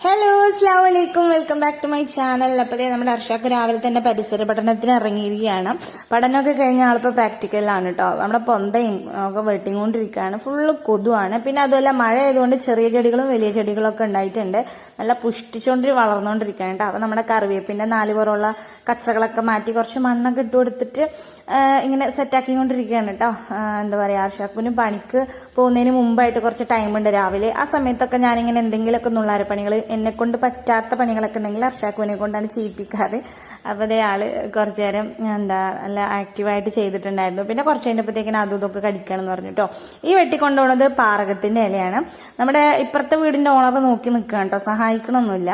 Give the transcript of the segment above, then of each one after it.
Hello അസ്ലാം വലൈക്കും welcome back to my channel അപ്പോൾ നമ്മുടെ അർഷാക്ക് രാവിലെ തന്നെ പരിസര പഠനത്തിന് ഇറങ്ങിയിരിക്കുകയാണ്. പഠനമൊക്കെ കഴിഞ്ഞ ആളിപ്പോൾ പ്രാക്ടിക്കലാണ് കേട്ടോ നമ്മുടെ പൊന്തയും ഒക്കെ വെട്ടിക്കൊണ്ടിരിക്കുകയാണ്. ഫുള്ള് കൊതുവാണ്. പിന്നെ അതുപോലെ മഴ ആയതുകൊണ്ട് ചെറിയ ചെടികളും വലിയ ചെടികളും ഒക്കെ ഉണ്ടായിട്ടുണ്ട്. നല്ല പുഷ്ടിച്ചുകൊണ്ട് വളർന്നുകൊണ്ടിരിക്കുകയാണ് കേട്ടോ അപ്പോൾ നമ്മുടെ കറിവേപ്പിന്റെ നാല് പുറമുള്ള കച്ചകളൊക്കെ മാറ്റി കുറച്ച് മണ്ണൊക്കെ ഇട്ട് കൊടുത്തിട്ട് ഇങ്ങനെ സെറ്റാക്കിക്കൊണ്ടിരിക്കുകയാണ് കേട്ടോ എന്താ പറയുക അർഷാക്കുവിന് പണിക്ക് പോകുന്നതിന് മുമ്പായിട്ട് കുറച്ച് ടൈമുണ്ട് രാവിലെ. ആ സമയത്തൊക്കെ ഞാനിങ്ങനെ എന്തെങ്കിലുമൊക്കെ നുള്ളാര പണികൾ എന്നെ കൊണ്ട് പറ്റാത്ത പണികളൊക്കെ ഉണ്ടെങ്കിൽ അർഷാക്കുവിനെ കൊണ്ടാണ് ചെയ്യിപ്പിക്കാറ്. അപ്പോൾ അതേ കുറച്ചു നേരം എന്താ നല്ല ആക്റ്റീവായിട്ട് ചെയ്തിട്ടുണ്ടായിരുന്നു. പിന്നെ കുറച്ച് കഴിഞ്ഞപ്പോഴത്തേക്കിനും അതും ഇതൊക്കെ കടിക്കണം എന്ന് പറഞ്ഞിട്ടോ ഈ വെട്ടിക്കൊണ്ടുപോകുന്നത് പാറകത്തിന്റെ ഇലയാണ്. നമ്മുടെ ഇപ്പുറത്തെ വീടിന്റെ ഓണർ നോക്കി നിൽക്കുക കേട്ടോ സഹായിക്കണമൊന്നുമില്ല.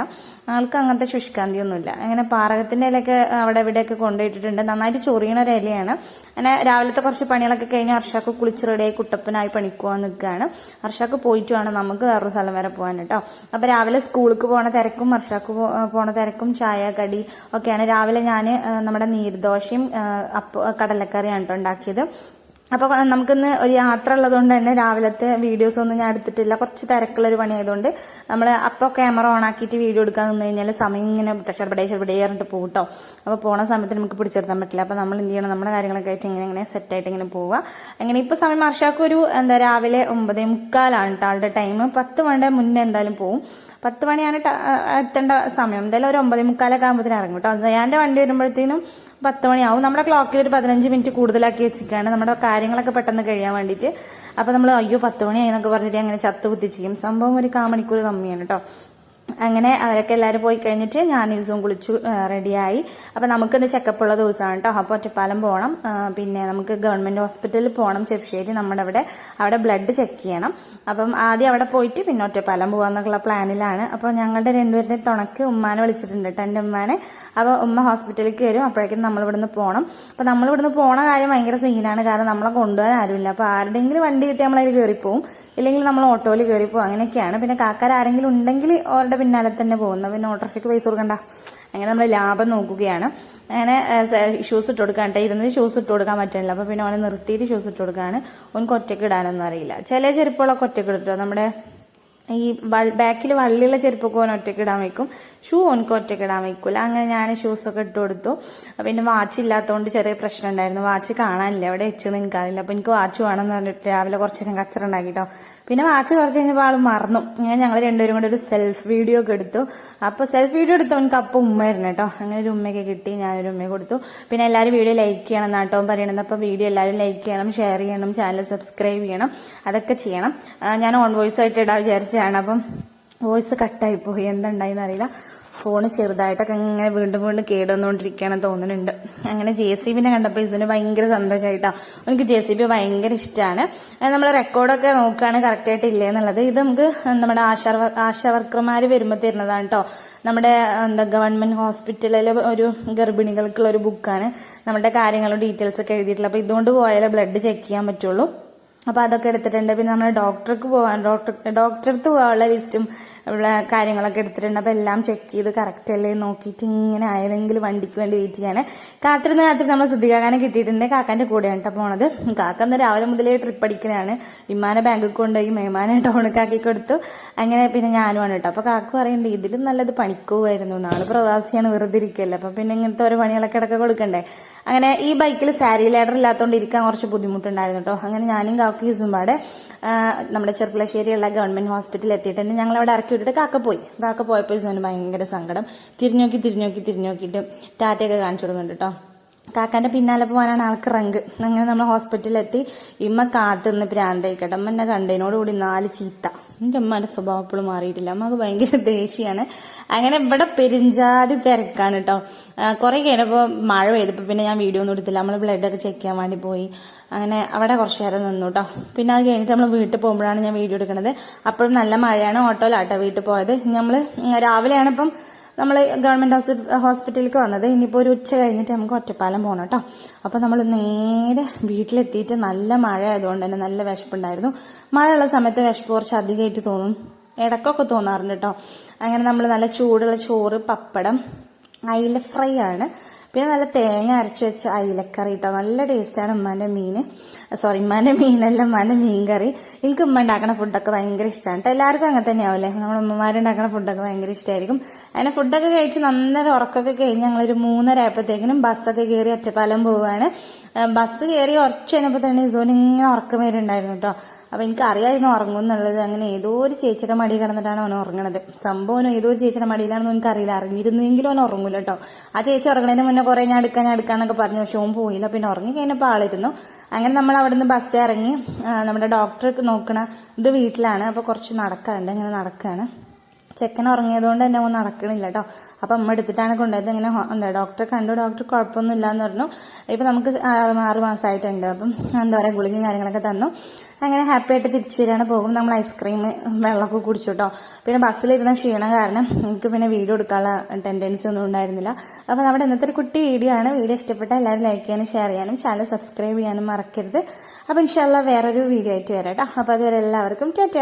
ആൾക്ക് അങ്ങനത്തെ ശുഷ്കാന്തിയൊന്നുമില്ല അങ്ങനെ പാറകത്തിന്റെ ഇലയൊക്കെ അവിടെ ഇവിടെയൊക്കെ കൊണ്ടുപോയിട്ടിട്ടുണ്ട്. നന്നായിട്ട് ചൊറിയണ ഒരു ഇലയാണ്. അങ്ങനെ രാവിലത്തെ കുറച്ച് പണികളൊക്കെ കഴിഞ്ഞ് അർഷാക്ക് കുളിച്ച് റെഡിയായി കുട്ടപ്പനായി പണിക്കുവാൻ നിൽക്കുകയാണ്. അർഷാക്ക് പോയിട്ട് വേണം നമുക്ക് വേറൊരു സ്ഥലം വരെ പോകാൻ കേട്ടോ. അപ്പൊ രാവിലെ സ്കൂളിലേക്ക് പോണ തിരക്കും ഹർഷാക്ക് പോ- പോണ തിരക്കും ചായ കടി ഒക്കെയാണ്. രാവിലെ ഞാൻ നമ്മുടെ നീർദോശയും അപ്പ കടലക്കറിയാണ് കേട്ടോ ഉണ്ടാക്കിയത്. അപ്പൊ നമുക്കിന്ന് ഒരു യാത്ര ഉള്ളതുകൊണ്ട് തന്നെ രാവിലത്തെ വീഡിയോസ് ഒന്നും ഞാൻ എടുത്തിട്ടില്ല. കുറച്ച് തിരക്കുള്ളൊരു പണിയായതുകൊണ്ട് നമ്മൾ അപ്പോൾ ക്യാമറ ഓൺ ആക്കിയിട്ട് വീഡിയോ എടുക്കാൻ നിന്ന് കഴിഞ്ഞാൽ സമയം ഇങ്ങനെ ഷർബഡേ ഷർബഡേ പറഞ്ഞിട്ട് പോകും കേട്ടോ അപ്പോൾ പോണ സമയത്ത് നമുക്ക് പിടിച്ചെടുത്താൻ പറ്റില്ല. അപ്പോൾ നമ്മൾ എന്ത് ചെയ്യണം? നമ്മുടെ കാര്യങ്ങളൊക്കെ ആയിട്ട് ഇങ്ങനെ ഇങ്ങനെ സെറ്റായിട്ട് ഇങ്ങനെ പോവുക അങ്ങനെ ഇപ്പോൾ സമയം വർഷാക്ക് ഒരു എന്താ രാവിലെ ഒമ്പതേ മുക്കാലാണ് ആളുടെ ടൈം പത്ത് മണിയുടെ മുന്നേ എന്തായാലും പോവും. പത്ത് മണിയാണ് എത്തേണ്ട സമയം. എന്തായാലും ഒരു ഒമ്പതേ മുക്കാലൊക്കെ ആകുമ്പോഴത്തേനും ഇറങ്ങും കേട്ടോ സയാന്റെ വണ്ടി വരുമ്പോഴത്തേനും പത്ത് മണിയാവും. നമ്മുടെ ക്ലോക്കിൽ ഒരു പതിനഞ്ച് മിനിറ്റ് കൂടുതലാക്കി വെച്ചിരിക്കുകയാണ്. നമ്മുടെ കാര്യങ്ങളൊക്കെ പെട്ടെന്ന് കഴിയാൻ വേണ്ടിയിട്ട്. അപ്പൊ നമ്മൾ അയ്യോ പത്ത് മണിയായി എന്നൊക്കെ പറഞ്ഞിട്ട് അങ്ങനെ ചത്ത് കുത്തിച്ചിരിക്കും. സംഭവം ഒരു കാമണിക്കൂർ കമ്മിയാണ് കേട്ടോ. അങ്ങനെ അവരൊക്കെ എല്ലാവരും പോയി കഴിഞ്ഞിട്ട് ഞാൻ ദിവസവും കുളിച്ചു റെഡിയായി അപ്പം നമുക്കിന്ന് ചെക്കപ്പ് ഉള്ള ദിവസമാണ് കേട്ടോ അപ്പോൾ ഒറ്റപ്പാലം പോകണം പിന്നെ നമുക്ക് ഗവൺമെന്റ് ഹോസ്പിറ്റലിൽ പോകണം ചെറുശ്ശേരി നമ്മുടെ അവിടെ അവിടെ ബ്ലഡ് ചെക്ക് ചെയ്യണം. അപ്പം ആദ്യം അവിടെ പോയിട്ട് പിന്നെ ഒറ്റപ്പാലം പോകാമെന്നുള്ള പ്ലാനിലാണ് അപ്പോൾ ഞങ്ങളുടെ രണ്ടുപേരുടെ തുണക്ക് ഉമ്മാനെ വിളിച്ചിട്ടുണ്ട് കേട്ടോ എന്റെ ഉമ്മാനെ. അപ്പോൾ ഉമ്മ ഹോസ്പിറ്റലിൽ വരും അപ്പോഴേക്കും നമ്മൾ ഇവിടുന്ന് പോകണം അപ്പോൾ നമ്മളിവിടുന്ന് പോണ കാര്യം ഭയങ്കര സീനാണ് കാരണം നമ്മളെ കൊണ്ടുപോകാൻ ആരുമില്ല. അപ്പോൾ ആരുടെയെങ്കിലും വണ്ടി കിട്ടി നമ്മളതിൽ കയറിപ്പോവും ഇല്ലെങ്കിൽ നമ്മൾ ഓട്ടോയിൽ കയറി പോകും അങ്ങനെയൊക്കെയാണ്. പിന്നെ കാക്കാർ ആരെങ്കിലും ഉണ്ടെങ്കിൽ അവരുടെ പിന്നാലെ തന്നെ പോകുന്നു പിന്നെ ഓട്ടോറിക്ഷയ്ക്ക് പൈസ കൊടുക്കണ്ട. അങ്ങനെ നമ്മൾ ലാഭം നോക്കുകയാണ്. അങ്ങനെ ഷൂസ് ഇട്ട് കൊടുക്കാൻ ഇരുന്ന് ഷൂസ് ഇട്ട് കൊടുക്കാൻ പറ്റില്ല അപ്പൊ പിന്നെ അവനെ നിർത്തിയിട്ട് ഷൂസ് ഇട്ട് കൊടുക്കാണ് ഓനക്ക് ഒറ്റയ്ക്ക് ഇടാനൊന്നും അറിയില്ല. ചില ചെരുപ്പുകളൊക്കെ ഒറ്റയ്ക്ക് ഇട്ടോ നമ്മുടെ ഈ ബാക്കിൽ വള്ളിയുള്ള ചെരുപ്പൊക്കെ ഓൻ ഒറ്റയ്ക്ക് ഇടാൻ വയ്ക്കും. ഷൂ ഓനക്ക് ഒറ്റയ്ക്ക് ഇടാൻ വയ്ക്കൂല. അങ്ങനെ ഞാൻ ഷൂസൊക്കെ ഇട്ട് കൊടുത്തു. പിന്നെ വാച്ച് ഇല്ലാത്തതുകൊണ്ട് ചെറിയ പ്രശ്നം ഉണ്ടായിരുന്നു. വാച്ച് കാണാനില്ല. എവിടെ വെച്ചെന്ന് എനിക്കറിയില്ല. അപ്പൊ എനിക്ക് വാച്ച് വേണമെന്ന് പറഞ്ഞിട്ട് രാവിലെ കുറച്ച് നേരം കച്ചറ ഉണ്ടാക്കിട്ടോ. പിന്നെ വാച്ച് കുറച്ച് കഴിഞ്ഞപ്പോൾ ആൾ മറന്നു. അങ്ങനെ ഞങ്ങൾ രണ്ടുപേരും കൂടെ ഒരു സെൽഫ് വീഡിയോ ഒക്കെ എടുത്തു. അപ്പൊ സെൽഫ് വീഡിയോ എടുത്തു എനിക്ക് അപ്പം ഉമ്മയായിരുന്നു കേട്ടോ. അങ്ങനെ ഒരു ഉമ്മയൊക്കെ കിട്ടി ഞാനൊരു ഉമ്മയെ കൊടുത്തു. പിന്നെ എല്ലാവരും വീഡിയോ ലൈക്ക് ചെയ്യണം എന്നാട്ടോ പറയണത്. അപ്പോൾ വീഡിയോ എല്ലാവരും ലൈക്ക് ചെയ്യണം ഷെയർ ചെയ്യണം ചാനൽ സബ്സ്ക്രൈബ് ചെയ്യണം അതൊക്കെ ചെയ്യണം. ഞാൻ ഓൺ വോയിസ് ആയിട്ട് ഇടാൻ വിചാരിച്ചതാണ്. അപ്പം വോയിസ് കട്ടായി പോയി. എന്തുണ്ടായി അറിയില്ല. ഫോൺ ചെറുതായിട്ടൊക്കെ ഇങ്ങനെ വീണ്ടും വീണ്ടും കേടുവന്നുകൊണ്ടിരിക്കുകയാണെന്ന് തോന്നുന്നുണ്ട്. അങ്ങനെ ജെ സി ബിനെ കണ്ടപ്പോൾ ഇസിന് ഭയങ്കര സന്തോഷമായിട്ടാണ് എനിക്ക് ജെ സി ബി ഭയങ്കര ഇഷ്ടമാണ് നമ്മൾ റെക്കോർഡൊക്കെ നോക്കുകയാണ് കറക്റ്റായിട്ട് ഇല്ലേ എന്നുള്ളത് ഇത് നമുക്ക് നമ്മുടെ ആശാ ആശാ വർക്കർമാർ വരുമ്പോൾ തരുന്നതാണ് കേട്ടോ നമ്മുടെ എന്താ ഗവൺമെന്റ് ഹോസ്പിറ്റലിലെ ഒരു ഗർഭിണികൾക്കുള്ള ഒരു ബുക്കാണ്. നമ്മുടെ കാര്യങ്ങളും ഡീറ്റെയിൽസ് ഒക്കെ എഴുതിയിട്ടുള്ളത് അപ്പോൾ ഇതുകൊണ്ട് പോയാലേ ബ്ലഡ് ചെക്ക് ചെയ്യാൻ പറ്റുള്ളൂ. അപ്പൊ അതൊക്കെ എടുത്തിട്ടുണ്ട്. പിന്നെ നമ്മൾ ഡോക്ടർക്ക് പോവാൻ ഡോക്ടർ ഡോക്ടർ അടുത്ത് പോകാനുള്ള ലിസ്റ്റും ഉള്ള കാര്യങ്ങളൊക്കെ എടുത്തിട്ടുണ്ട്. അപ്പൊ എല്ലാം ചെക്ക് ചെയ്ത് കറക്റ്റ് അല്ലേ നോക്കിയിട്ട് ഇങ്ങനെ ആയതെങ്കിലും വണ്ടിക്ക് വേണ്ടി വെയിറ്റ് ചെയ്യാണ്. കാത്തിരുന്ന് കാത്തിരുന്ന് നമ്മൾ ശ്രദ്ധിക്കാനെ കിട്ടിയിട്ടുണ്ട്. കാക്കാന്റെ കൂടെയാണ് കേട്ടോ പോണത്. കാക്ക അന്ന് രാവിലെ മുതലേ ട്രിപ്പ് അടിക്കലാണ്. വിമാന ബാങ്കിൽ കൊണ്ടുപോയി മേമാനെ ടൗണിക്കാക്കി കൊടുത്തു. അങ്ങനെ പിന്നെ ഞാനുമാണ് കേട്ടോ അപ്പൊ കാക്ക പറയുന്നുണ്ട് ഇതിലും നല്ലത് പണിക്കുമായിരുന്നു നാളെ പ്രവാസിയാണ് വെറുതെ ഇരിക്കല്ലേ. അപ്പൊ പിന്നെ ഇങ്ങനത്തെ ഓരോ പണികളൊക്കെ ഇടയ്ക്ക് കൊടുക്കണ്ടേ? അങ്ങനെ ഈ ബൈക്കിൽ സാരി ലേഡർ ഇല്ലാത്തതുകൊണ്ട് ഇരിക്കാൻ കുറച്ച് ബുദ്ധിമുട്ടുണ്ടായിരുന്നു കേട്ടോ അങ്ങനെ ഞാനും കാക്കയും പാടെ നമ്മുടെ ചെർപ്പളശ്ശേരിയുള്ള ഗവൺമെന്റ് ഹോസ്പിറ്റലിൽ എത്തിയിട്ടുണ്ട്. ഞങ്ങൾ അവിടെ ഇറക്കി വിട്ടിട്ട് കാക്ക പോയി. കാക്ക പോയപ്പോൾ ഇസോന് ഭയങ്കര സങ്കടം. തിരിഞ്ഞോക്കി തിരിഞ്ഞോക്കി തിരിഞ്ഞോക്കിയിട്ട് ടാറ്റയൊക്കെ കാണിച്ചു കൊടുക്കുന്നുണ്ട് കേട്ടോ കാക്കാന്റെ പിന്നാലെ പോകാനാണ് ആൾക്ക് റങ്ക്. അങ്ങനെ നമ്മൾ ഹോസ്പിറ്റലിൽ എത്തി ഇമ്മ കാത്തുനിന്ന് പ്രാന്തായിക്കട്ടെ അമ്മ എന്നെ കണ്ടതിനോട് കൂടി നാല് ചീത്ത. എന്റെ അമ്മയുടെ സ്വഭാവം ഇപ്പോഴും മാറിയിട്ടില്ല. അമ്മയ്ക്ക് ഭയങ്കര ദേഷ്യമാണ് അങ്ങനെ ഇവിടെ പെരിഞ്ചാതി തിരക്കാണ് കേട്ടോ കുറേ കഴിഞ്ഞപ്പോ മഴ പെയ്തപ്പോ പിന്നെ ഞാൻ വീഡിയോ ഒന്നും എടുത്തില്ല. നമ്മൾ ബ്ലഡ് ഒക്കെ ചെക്ക് ചെയ്യാൻ വേണ്ടി പോയി. അങ്ങനെ അവിടെ കുറച്ച് നേരം നിന്നു കേട്ടോ പിന്നെ അത് കഴിഞ്ഞിട്ട് നമ്മൾ വീട്ടിൽ പോകുമ്പോഴാണ് ഞാൻ വീഡിയോ എടുക്കുന്നത് അപ്പോഴും നല്ല മഴയാണ്. ഓട്ടോയിലാട്ടോ വീട്ടിൽ പോയത്. നമ്മൾ രാവിലെയാണ് ഇപ്പം നമ്മൾ ഗവൺമെന്റ് ഹോസ്പി- ഹോസ്പിറ്റലിലേക്ക് വന്നത്. ഇനിയിപ്പോൾ ഒരു ഉച്ച കഴിഞ്ഞിട്ട് നമുക്ക് ഒറ്റപ്പാലം പോകണം കേട്ടോ. അപ്പോൾ നമ്മൾ നേരെ വീട്ടിലെത്തിയിട്ട് നല്ല മഴ ആയതുകൊണ്ട് തന്നെ നല്ല വിശപ്പുണ്ടായിരുന്നു. മഴയുള്ള സമയത്ത് വിശപ്പ് കുറച്ച് അധികമായിട്ട് തോന്നും. ഇടക്കൊക്കെ തോന്നാറുണ്ട് കേട്ടോ. അങ്ങനെ നമ്മൾ നല്ല ചൂടുള്ള ചോറ് പപ്പടം അയില ഫ്രൈ ആണ്. പിന്നെ നല്ല തേങ്ങ അരച്ച് വെച്ച അയിലക്കറി കേട്ടോ നല്ല ടേസ്റ്റാണ് ഉമ്മാന്റെ മീൻ സോറി ഉമ്മാന്റെ മീനല്ല ഉമ്മാന്റെ മീൻ കറി എനിക്ക് ഉമ്മ ഉണ്ടാക്കുന്ന ഫുഡൊക്കെ ഭയങ്കര ഇഷ്ടമാണ് കേട്ടോ എല്ലാവർക്കും അങ്ങനെ തന്നെയാവില്ലേ നമ്മുടെ ഉമ്മമാരുണ്ടാക്കുന്ന ഫുഡൊക്കെ ഭയങ്കര ഇഷ്ടമായിരിക്കും അങ്ങനെ ഫുഡൊക്കെ കഴിച്ച് നന്നൊരു ഉറക്കമൊക്കെ കഴിഞ്ഞ് ഞങ്ങളൊരു മൂന്നര ആയപ്പോഴത്തേക്കിനും ബസ്സൊക്കെ കയറി ഒറ്റപ്പാലം പോവുകയാണ് ബസ് കയറി ഉറച്ചു കഴിഞ്ഞപ്പോൾ തന്നെ ഇസോന് ഇങ്ങനെ ഉറക്കം വരുന്നുണ്ടായിരുന്നു കേട്ടോ അപ്പൊ എനിക്ക് അറിയാമായിരുന്നു ഉറങ്ങും എന്നുള്ളത് അങ്ങനെ ഏതോ ഒരു ചേച്ചിയുടെ മടി കിടന്നിട്ടാണ് അവൻ ഉറങ്ങണത്. സംഭവം ഏതോ ഒരു ചേച്ചിയുടെ മടിയിലാണെന്ന് എനിക്ക് അറിയില്ല അറിഞ്ഞിരുന്നെങ്കിലും അവൻ ഉറങ്ങൂല കേട്ടോ. ആ ചേച്ചി ഉറങ്ങണതിന് മുന്നേ കുറെ ഞാൻ എടുക്കാൻ ഞാൻ എടുക്കാന്നൊക്കെ പറഞ്ഞു. പക്ഷെ ഓൻ പോയില്ല. പിന്നെ ഉറങ്ങി കഴിഞ്ഞപ്പോൾ ആളിരുന്നു. അങ്ങനെ നമ്മൾ അവിടുന്ന് ബസ് ഇറങ്ങി. നമ്മുടെ ഡോക്ടർക്ക് നോക്കണ ഇത് വീട്ടിലാണ്. അപ്പൊ കുറച്ച് നടക്കാണ്ട് ഇങ്ങനെ നടക്കാണ്. ചെക്കൻ ഉറങ്ങിയതുകൊണ്ട് തന്നെ അവൻ നടക്കണില്ല കേട്ടോ അപ്പം അമ്മ എടുത്തിട്ടാണ് കൊണ്ടുപോയത്. ഇങ്ങനെ എന്താ ഡോക്ടറെ കണ്ടു ഡോക്ടർ കുഴപ്പമൊന്നുമില്ല എന്ന് പറഞ്ഞു. ഇപ്പം നമുക്ക് ആറ് മാസമായിട്ടുണ്ട്. അപ്പം എന്താ പറയുക ഗുളികയും കാര്യങ്ങളൊക്കെ തന്നു. അങ്ങനെ ഹാപ്പി ആയിട്ട് തിരിച്ചു വരികയാണ്. പോകും നമ്മൾ ഐസ്ക്രീം വെള്ളമൊക്കെ കുടിച്ചു കേട്ടോ പിന്നെ ബസ്സിലിരുന്ന ക്ഷീണം കാരണം എനിക്ക് പിന്നെ വീഡിയോ എടുക്കാനുള്ള ടെൻഡൻസി ഒന്നും ഉണ്ടായിരുന്നില്ല. അപ്പം നമ്മുടെ ഇന്നത്തെ ഒരു കുട്ടി വീഡിയോ ആണ്. വീഡിയോ ഇഷ്ടപ്പെട്ട എല്ലാവരും ലൈക്ക് ചെയ്യാനും ഷെയർ ചെയ്യാനും ചാനൽ സബ്സ്ക്രൈബ് ചെയ്യാനും മറക്കരുത്. അപ്പം ഇൻഷാല്ല വേറൊരു വീഡിയോ ആയിട്ട് വരാം കേട്ടോ അപ്പം അതുവരെ എല്ലാവർക്കും ടാറ്റ.